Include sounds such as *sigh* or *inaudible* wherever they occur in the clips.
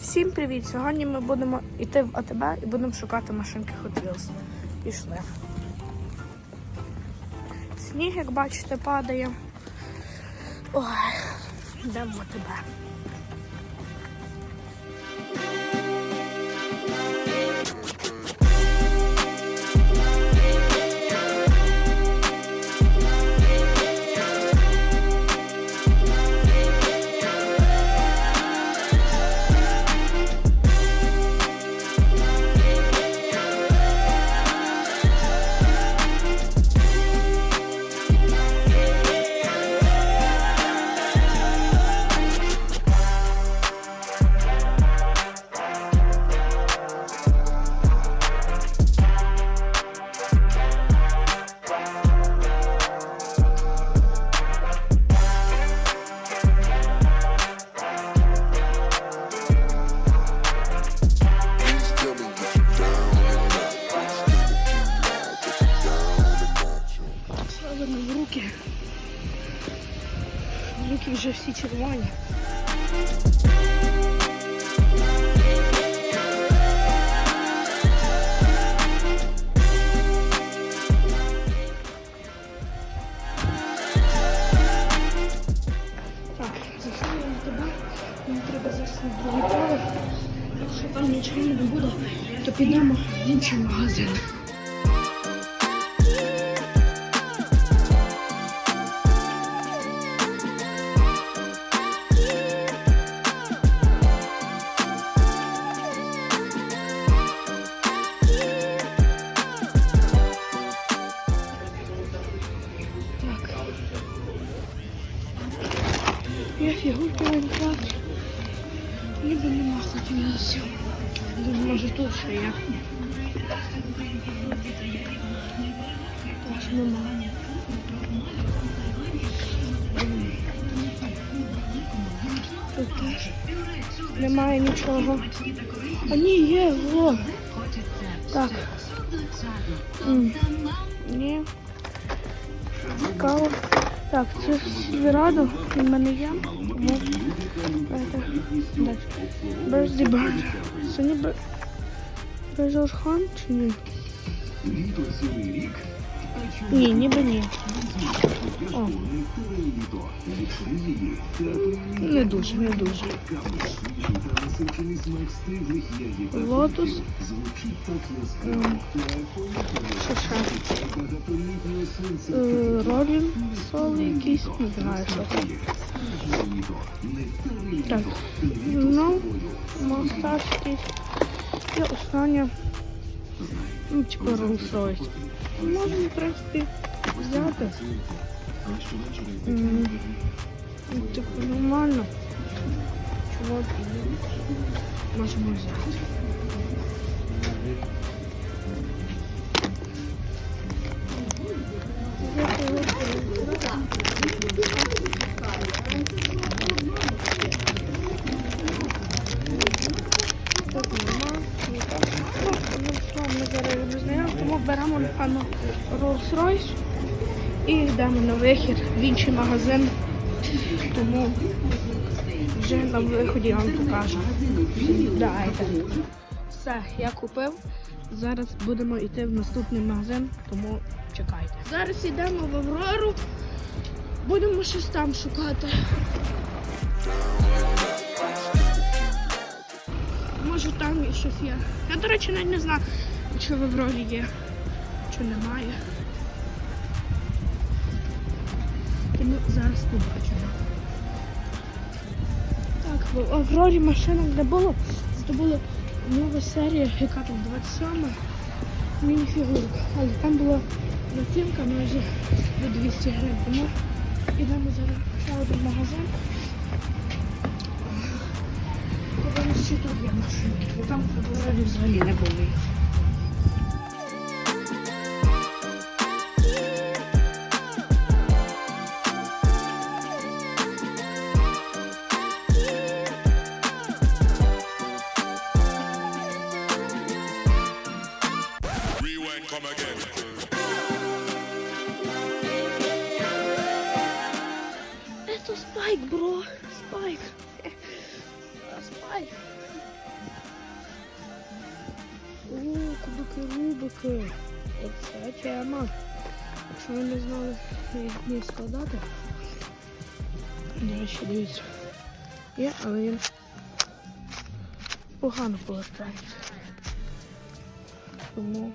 Всім привіт! Сьогодні ми будемо йти в АТБ і будемо шукати машинки Hot Wheels. Пішли. Сніг, як бачите, падає. Ой, йдемо в АТБ. Підемо в інший магазин. Я. Ніби нема хотілося. Думаю, може тут ще є. Теж нема. Тут теж немає нічого. А ні, є, во. Так. М. Ні. Цікаво. Так, це він в мене є. Тому давайте далі. Берзі Бард. Це ніби Бежош Хан чи ні? Ні, ніби ні. О. Не дуже, не дуже. Лотус. Що ще? Е, Ролін соли якісь, не знаю, що це. Так, ну, масаж якийсь. І останнє. Ну, типу Rolls-Royce. Можна, в взяти. Ну, Типу, нормально. Чувак. Можемо взяти. Rolls-Royce і йдемо на вихід в інший магазин. Тому вже на виході вам покажу. Давайте. Все, я купив. Зараз будемо йти в наступний магазин, тому чекайте. Зараз йдемо в Аврору. Будемо щось там шукати. Може там і щось є. Я, до речі, навіть не знаю, чи в Аврорі є, чи немає. Тому зараз побачимо. Так, в Аврорі машинок не було. Зато була нова серія, яка там 27 мініфігурка. Але там була націнка майже до 200 гривень. Йдемо зараз ще один магазин. Подивимось, чи тут є машинки, там в Аврорі взагалі не було їх. Як складати. До речі, дивіться. Є, але він погано повертається. Тому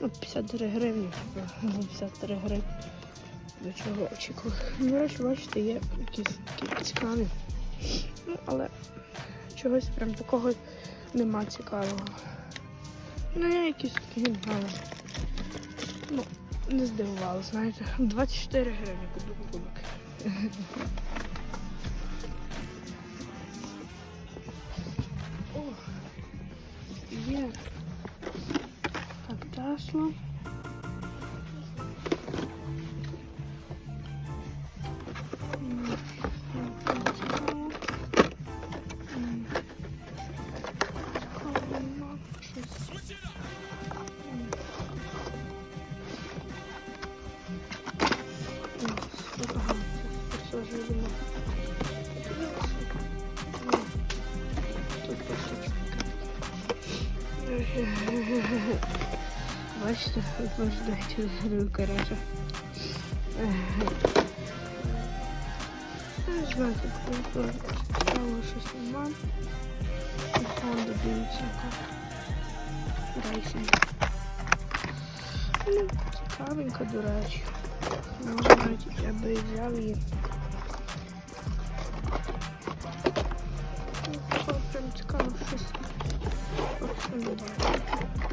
ну, 53 гривні, типу, ну, 53 гривні. До чого очікував. До речі, бачите, є якісь цікаві. Ну, але чогось прям такого нема цікавого. Ну, я якісь такі, але ну, не здивувало, знаєте. 24 гривні кубик кубик. О, є. Так, Тесла. Бачите, наслаждайтесь грою, короче. Не знаю, как круто. Цікаво, щось нема. І Honda дивіться, яка. Рейсинг. Ну, цікавенько, до речі. Ну, навіть я би і взяв її. Ну, такого прям цікаво щось. От що не бачу.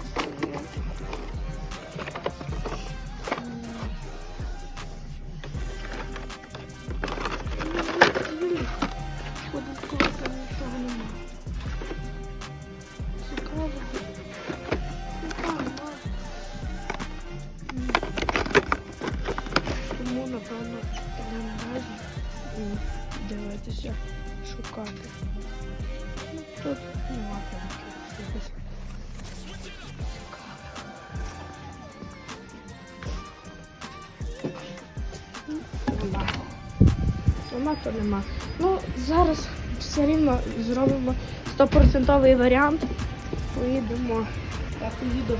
То нема. Ну, зараз все рівно зробимо 100% варіант. Поїдемо. Я поїду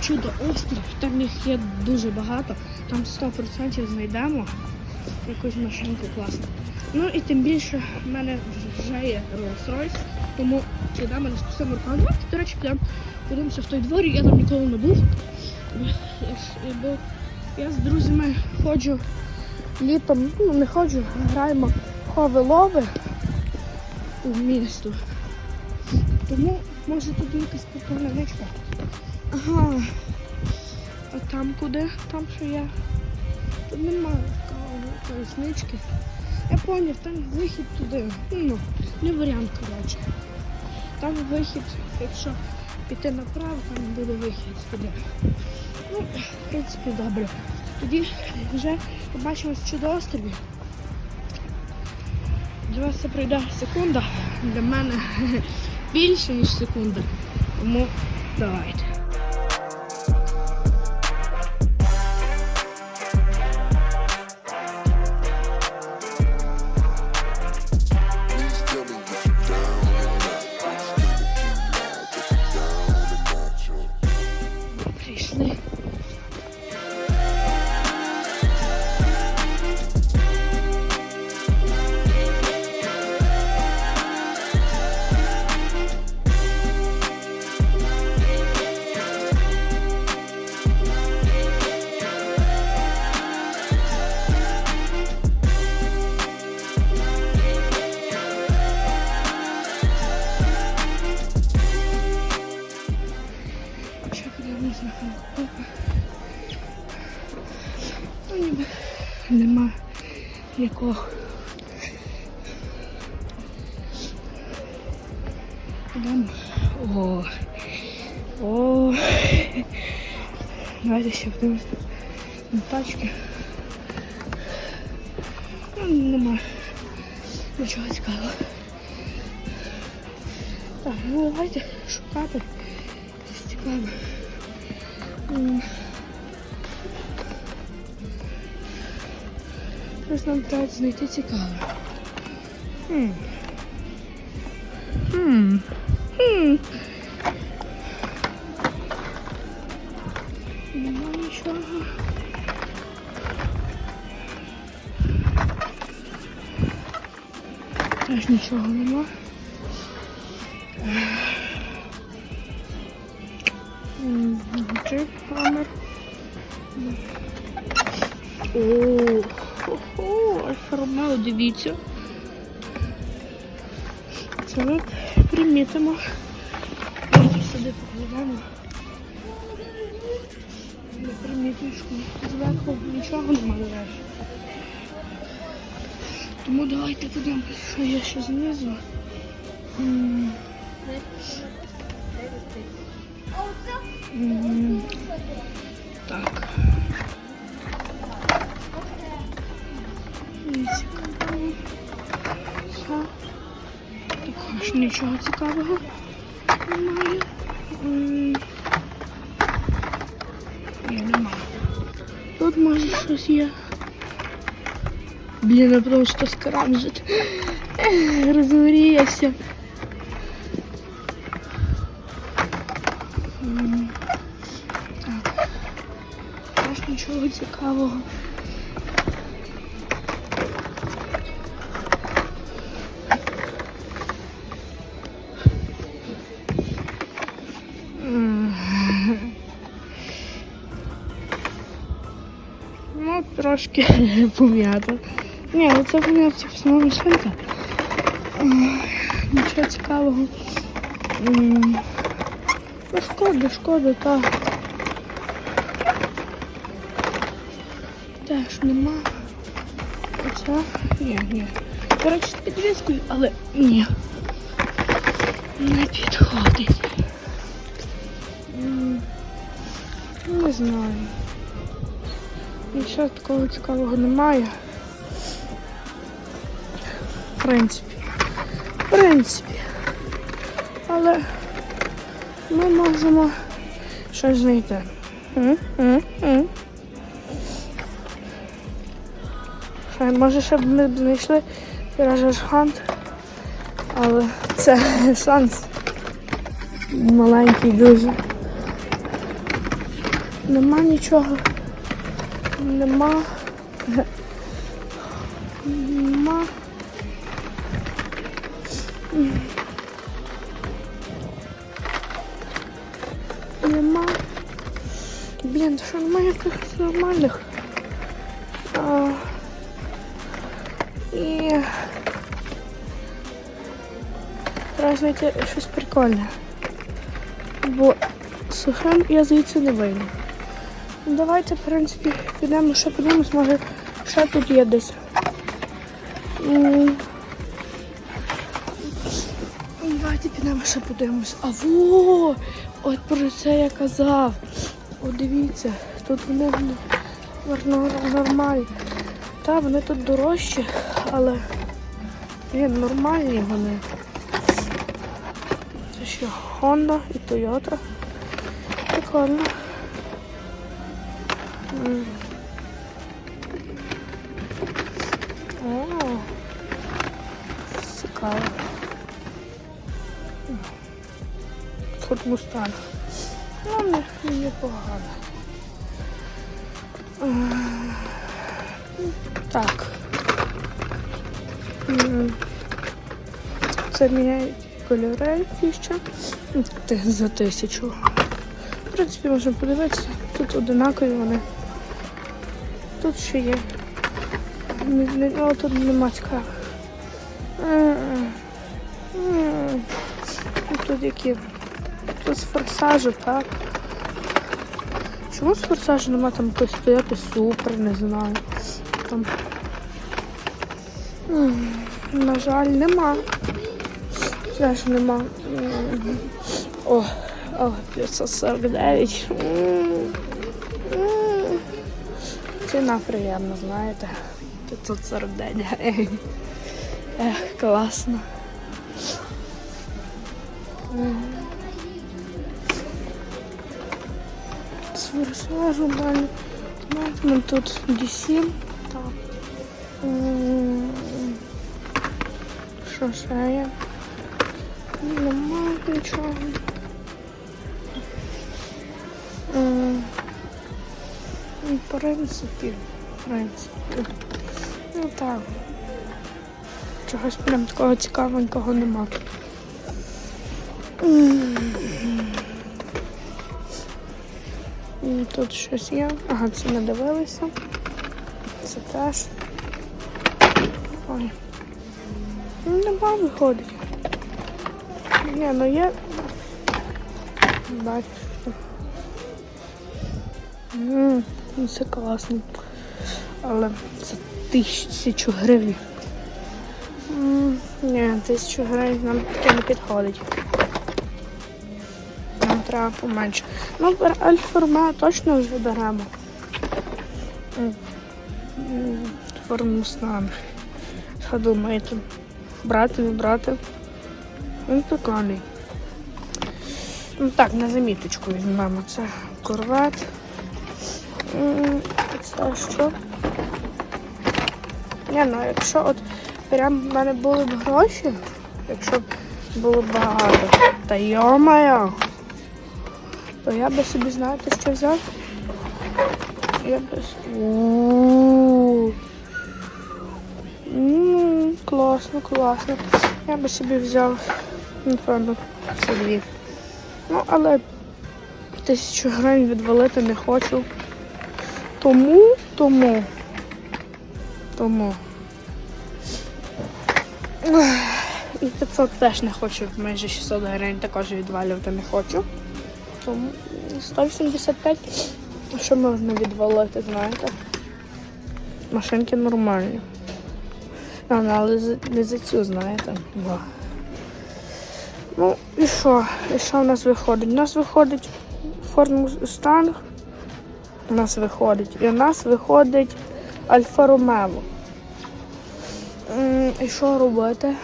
чудо острів. Там їх є дуже багато. Там 100% знайдемо якусь машинку класну. Ну і тим більше в мене вже є Rolls-Royce, тому підемо на спустимо рукаву. До речі, підемо подивимося в той дворі, я там ніколи не був. Я з друзями ходжу літом, ну не ходжу, граємо хови-лови у місту. Тому може тут якась прикольничка. Ага. А там куди? Там що є? Тут немає такого пояснички. Я поняв, там вихід туди. Ну, не варіант, коротше. Там вихід, якщо піти направо, там буде вихід туди. Ну, в принципі, добре. Тоді вже побачимось чудо-острові. Для вас це пройде секунда, для мене *laughs* більше, ніж секунда. Тому давайте. Ніби нема нікого. Йдемо. О. О. Давайте ще подивимось на тачки. Ну, нема нічого цікавого. Так, ну давайте шукати. Щось Щось нам треба знайти цікаве. Хм. Хм. Хм. Нема нічого. Теж нічого нема. Джип. Альфа дивіться. Це ми примітимо. Сюди покладемо. На. Зверху нічого немає. Тому давайте подивимося, що є ще знизу. Так. Цікаво. Також нічого цікавого немає. Ні, немає. Тут може щось є. Блін, я просто скрамжить. Ех, Розмріявся. Так. Теж нічого цікавого. Трошки *laughs* пом'ято. Ні, ну це пом'ято сама машинка. М, Нічого цікавого. Ну, шкода, шкода, так. Теж нема. Оце? Ні, ні. Речі, з підвіскою, але ні. Не підходить. Не знаю. Нічого такого цікавого немає. В принципі. В принципі. Але ми можемо щось знайти. М? М? М? Ще, може, щоб ми б знайшли Хант, але це шанс маленький дуже. Нема нічого. Нема. Нема. Нема. Блін, що немає якихось нормальних. А, і треба знайти щось прикольне. Бо сухим я звідси не вийду. Ну, Давайте, в принципі, підемо ще подивимось, може ще тут є десь. Давайте підемо ще подивимось. А во! От про це я казав. О, дивіться, тут вони нормальні. Та, вони тут дорожчі, але блін, нормальні вони. Це ще Honda і Toyota. Прикольно. О, цікаво. Тут мустанг. Ну, не, непогано. М, Так. Це міняють кольори ще. За тисячу. В принципі, можна подивитися. Тут одинакові вони. Тут ще є. О, тут нема цікавих. Тут які. Тут з форсажу, так. Чому з форсажу нема там якось стояти супер, не знаю. Там. На жаль, нема. Теж нема. О, о, 549. М. М. Ціна приємна, знаєте. 549 гривень. Ех, класно. М. З форсажу далі. Ну, тут D7. Так. М, Що ще є? Нема нічого. В принципі, в принципі. Ну так. Чогось прям такого цікавенького нема. Тут щось є. Ага, це не дивилися. Це теж. Ой. Ну, Нема виходить. Ні, ну є. Бачиш. Ммм, ну це класно. Але це тисячу гривень. Ні, тисячу гривень нам таке не підходить. Нам треба поменше. Ну, Альфа точно вже беремо. Форму стану. Що думаєте? Брати, не брати? Він прикольний. Ну так, на заміточку візьмемо. Це корвет. Це що? Ні, ну якщо от прям в мене були б гроші, якщо б було багато, та йомаю, то я би собі, знаєте, що взяв? Я би... с- Класно, класно. Я би собі взяв, напевно, ці дві. Ну, але тисячу гривень відвалити не хочу. Тому, тому, тому. І 500 теж не хочу, майже 600 гривень також відвалювати не хочу. Тому 185, що можна відвалити, знаєте? Машинки нормальні. Ну, але не за цю, знаєте. Ну, і що? І що в нас виходить? У нас виходить Ford Mustang. У нас виходить. І у нас виходить Альфа Ромео. І що робити?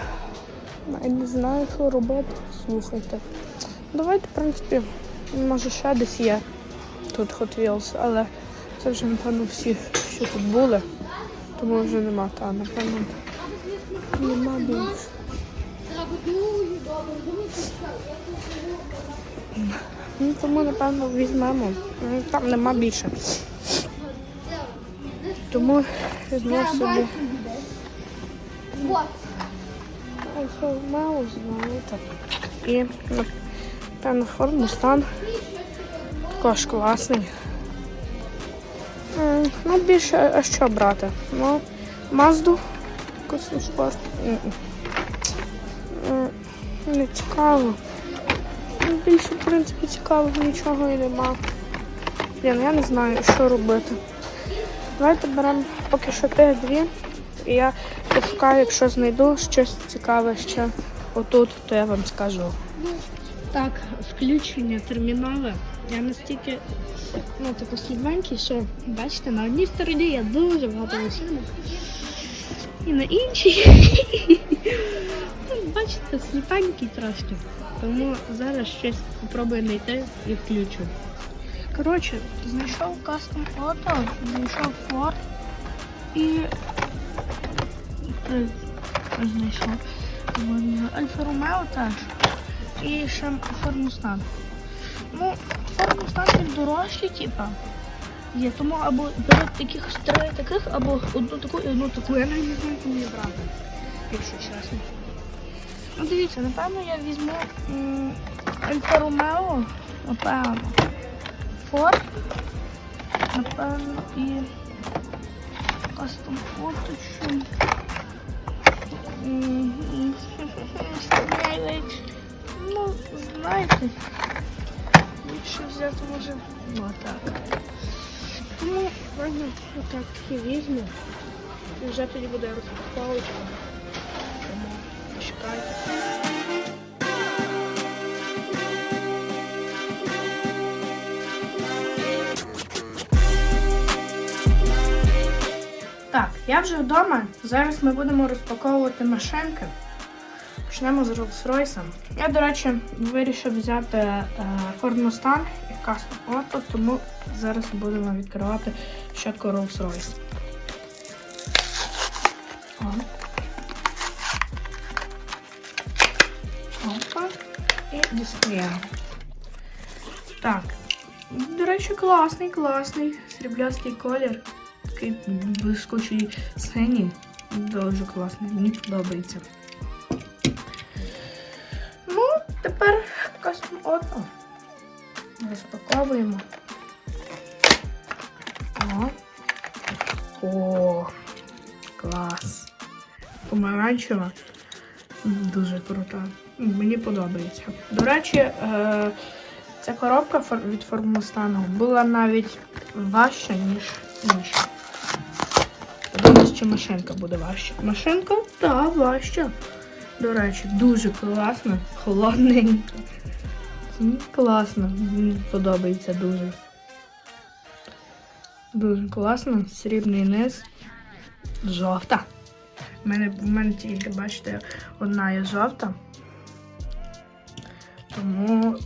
Я не знаю, що робити. Слухайте. Давайте, в принципі, може ще десь є тут Hot Wheels, але це вже, напевно, всі, що тут були. Тому вже нема, та, напевно. Нема більше. Ну, тому, напевно, візьмемо. Ну, Там нема більше. Тому візьмемо собі. Ромео, знаєте. І, напевно, форму стан. Також класний. Ну, більше, а що брати? Ну, Мазду. Косу спорт. М-м. М, Не цікаво. Ну, Більше, в принципі, цікавого нічого і нема. Блін, я не знаю, що робити. Давайте беремо поки що тих дві. І я пошукаю, якщо знайду щось цікаве ще отут, то я вам скажу. Так, включення термінала. Я настільки ну, типу, слабенький, що бачите, на одній стороні я дуже багато машинок. І на іншій. Бачите, сліпенький трошки. Тому зараз щось спробую знайти і включу. Коротше, знайшов кастом Auto, знайшов Ford і Е, знайшов. Альфа Ромео теж. І ще Ford Ну, він дорожчий, типа. Є, тому або беруть таких три таких, або одну таку і одну таку. Я навіть не знаю, кому я брати, якщо чесно. Ну, дивіться, напевно, я візьму Альфа Ромео, напевно. Ford, напевно, і Custom Auto, що. М, м, *laughs* навіть, Ну, знаєте, якщо взяти може, ну так. Ну, ладно, отак і візьму. І вже тоді буде розпаковочка. Чекайте. Так, я вже вдома. Зараз ми будемо розпаковувати машинки. Почнемо з Rolls-Royce. Я, до речі, вирішив взяти е, Ford Mustang і Custom Auto, тому зараз будемо відкривати спочатку Rolls-Royce. О. дістаємо. Так. До речі, класний, класний. Сріблястий колір. Такий блискучий синій. Дуже класний, мені подобається. Ну, тепер космоотно. Розпаковуємо. О. О, клас. Помаранчева. Дуже крута. Мені подобається. До речі, е, ця коробка від Формустану була навіть важча, ніж інша. Чи машинка буде важча. Машинка, так, важча. До речі, дуже класно, холодненька. М, Класно, мені подобається дуже. Дуже класно. Срібний низ. Жовта. У мене, мене тільки, бачите, одна є жовта. Тому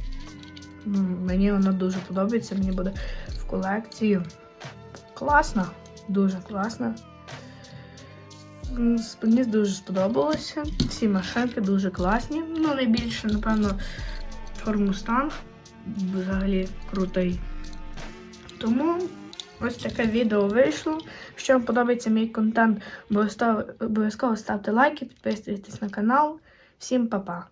мені вона дуже подобається. Мені буде в колекції. Класно. Дуже класно. Мені дуже сподобалося. Всі машинки дуже класні. Ну, найбільше, напевно, формустан Взагалі крутий. Тому ось таке відео вийшло. Якщо вам подобається мій контент, обов'язково ставте лайки, підписуйтесь на канал. Всім па-па!